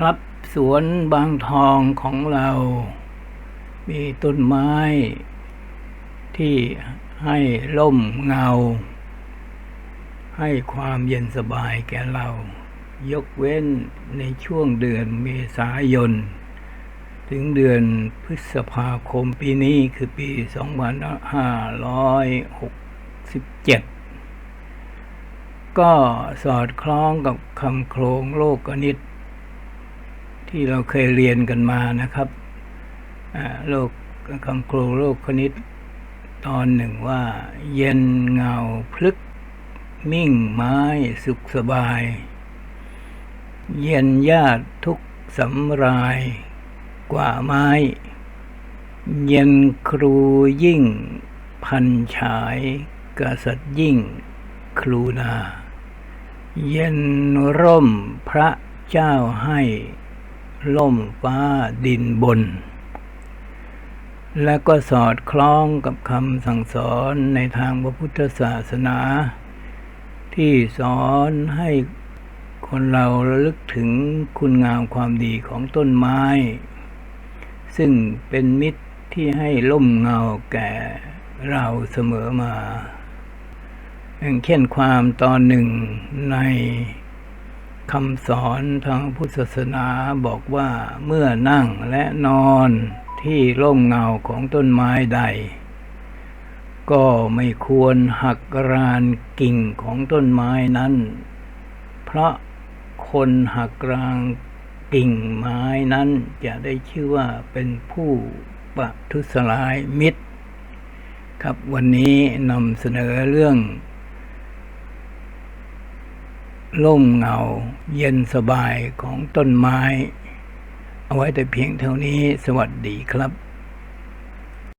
ครับ สวนบางทองของเรา มีต้นไม้ ที่ให้ร่มเงา ให้ความเย็นสบายแก่เรา ยกเว้นในช่วงเดือนเมษายน ถึงเดือนพฤษภาคมปีนี้คือปี 2567ก็สอดคล้องกับคำโครงโลกนิต ที่เราเคยเรียนกันมานะครับโลกคำโครงโลกคณิตตอนหนึ่งว่า เย็นเงาพลึก มิ่งไม้สุขสบาย เย็นญาติทุกสำรายกว่าไม้ เย็นครูยิ่ง พันฉายกษัตริย์ยิ่ง ครูนา เย็นร่มพระเจ้าให้ ล่มฟ้าดินบน และก็สอดคล้องกับคำสั่งสอนในทางพระพุทธศาสนา ที่สอนให้คนเราระลึกถึงคุณงามความดีของต้นไม้ ซึ่งเป็นมิตรที่ให้ล่มเงาแก่เราเสมอมาอย่างเช่นความตอนหนึ่งใน คำสอนทางพุทธศาสนาบอกว่าเมื่อนั่งและนอนที่ร่มเงาของต้นไม้ใด ก็ไม่ควรหักรานกิ่งของต้นไม้นั้น เพราะคนหักรางกิ่งไม้นั้นจะได้ชื่อว่าเป็นผู้ปะทุสลายมิตร ครับวันนี้นำเสนอเรื่อง ร่มเงา เย็นสบายของต้นไม้ เอาไว้แต่เพียงเท่านี้สวัสดีครับ